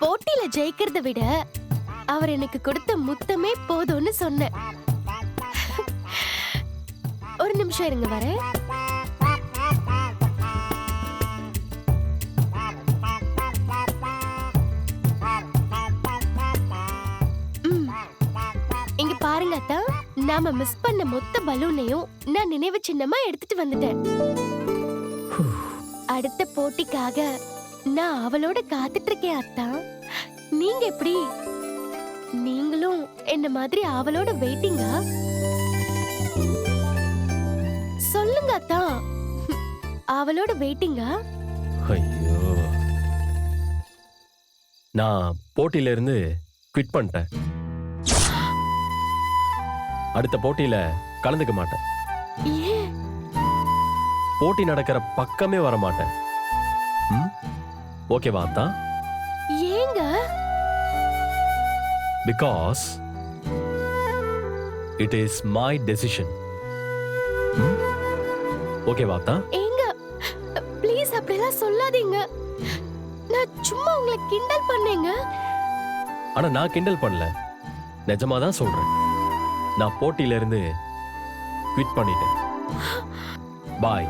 போட்டியில ஜெயிக்கிறத விட அவர் எனக்கு கொடுத்த முத்தமே போதும்னு சொன்னேன். ஒரு நிமிஷம் இருங்க வரேன். பாருங்க அத்தா நாம மிஸ் பண்ண மொத்த பலூனையும் நான் நினைவு சின்னமா எடுத்துட்டு வந்துட்டேன். அடுத்த போட்டிக்காக நான் அவளோட காத்துட்டு இருக்கேன் அத்தா. நீங்க எப்படி? நீங்களும் என்ன மாதிரி அவளோட வெயிட்டிங்கா சொல்லுங்க அத்தா. அவளோட வெயிட்டிங்கா ஐயோ. நான் போட்டியில இருந்து குவிட் பண்ணிட்டேன். அடுத்த போட்டியில கலந்துக்க மாட்டேன். போட்டி நடக்கிற பக்கமே வர மாட்டேன். ம்? ஓகேவா தான் ஏங்க? Because it is my decision ஓகேவா தான் ஏங்க ப்ளீஸ் அப்படிலாம் சொல்லாதீங்க. நான் சும்மா உங்களை கிண்டல் பண்ணேங்க. ஆனா நான் கிண்டல் பண்ணல. நிஜமா தான் சொல்றேன். நான் போட்டியில இருந்து குவிட் பண்ணிட்டேன். பாய்